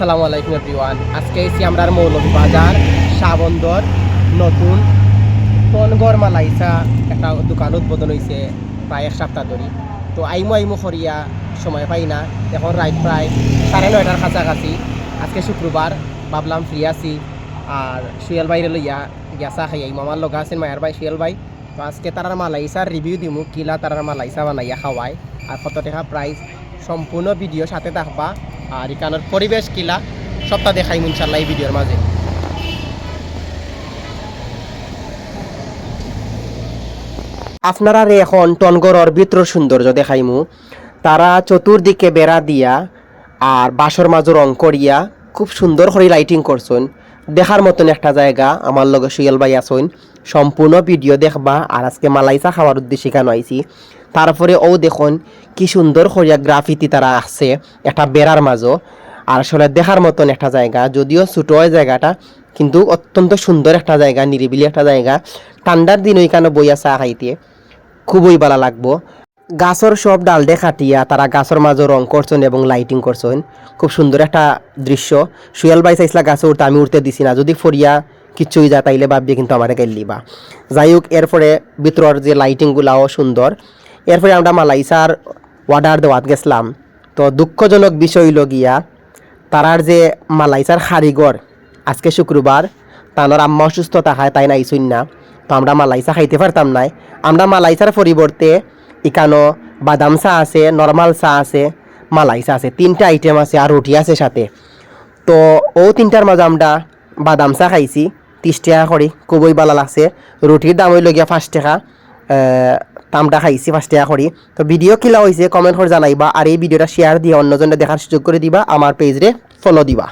আসসালামু আলাইকুম এভরিওয়ান আজকে এসি আমরা মৌলভীবাজার, শাবন্দর, নতুন তনগর মালাইসা একটা দোকান উদ্বোধন হয়েছে প্রায় এক সপ্তাহ ধরে। তো আইমু আইমু করিয়া সময় পাই না। এখন রাইট প্রায় সাড়ে নয়টার কাছাকাছি। আজকে শুক্রবার, ভাবলাম ফ্রি আছি। আর সুয়েল বাইরে লইয়া গেছা খাই আইমু। আমার লগা আছেন মায়ের ভাই সুয়েল ভাই। তো আজকে তারার মালাইসার রিভিউ দিমু, কিলা তারার মালাইসা বানাইয়া খাওয়ায়। আর কত টাকা প্রাইস সম্পূর্ণ ভিডিও সাথে থাকবা। আর এখানের পরিবেশ কিলা সবটা দেখাই ইনশাল্লাহ এই ভিডিওর মাঝে। আপনারা এখন টনগরর ভিতর সৌন্দর্য দেখাইমু। তারা চতুর্দিকে বেড়া দিয়া আর বাসর মাঝে রং করিয়া খুব সুন্দর করে লাইটিং করছেন। দেখার মতন একটা জায়গা, আমার লগে সুয়েল ভাই আসুন সম্পূর্ণ ভিডিও দেখবা আর আজকে মালাইসা খাওয়ার উদ্দেশ্যে কেন আইছি। তারপরে ও দেখুন কি সুন্দর করিয়া গ্রাফিতি তারা আসছে একটা বেড়ার মাঝো আর আসলে দেখার মতন একটা জায়গা, যদিও ছোটো হয় জায়গাটা, কিন্তু অত্যন্ত সুন্দর একটা জায়গা, নিরিবিলি একটা জায়গা। ঠান্ডার দিন ওইখানে বইয়া চা খাইতে খুবই ভালো লাগবো। গাছর সব ডাল কাটিয়া তারা গাছর মাঝে রং করছেন এবং লাইটিং করছেন। খুব সুন্দর একটা দৃশ্য। সুয়েল বাই চাইছিলা গাছে উঠতে, আমি উঠতে দিছি না। যদি ফরিয়া কিচ্ছুই যা তাইলে ভাববে কিন্তু আমার গেলিবা যাই হোক, এরপরে ভিতরের যে লাইটিংগুলাও সুন্দর। এরপরে আমরা মালাইসার অর্ডার দেওয়াত গেছিলাম। তো দুঃখজনক বিষয় হইল গিয়া তারার যে মালাইসার কারিগর আজকে শুক্রবার তানোর আম্মা অসুস্থ থাকায় তাই নাইছুন না তো আমরা মালাইসা খাইতে পারতাম নাই। আমরা মালাইসার পরিবর্তে ইকানো বাদাম চা আছে নর্মাল চা আছে মালাইসা আছে, তিনটা আইটেম আছে আর রুটি আছে সাথে। তো ও তিনটার মাঝে আমরা বাদাম চা খাইছি ত্রিশ টাকা করে খুবই ভালো লাগছে রুটির দাম হইল গিয়া পাঁচ টাকা। তামটা খাইছি পাঁচ টাকা করি। তো ভিডিও কিলা হয়েছে কমেন্ট করে জানাইবা আর এই ভিডিওটা শেয়ার দিয়ে অন্যজনে দেখার সুযোগ করে দিবা আমার পেজরে ফলো দিবা।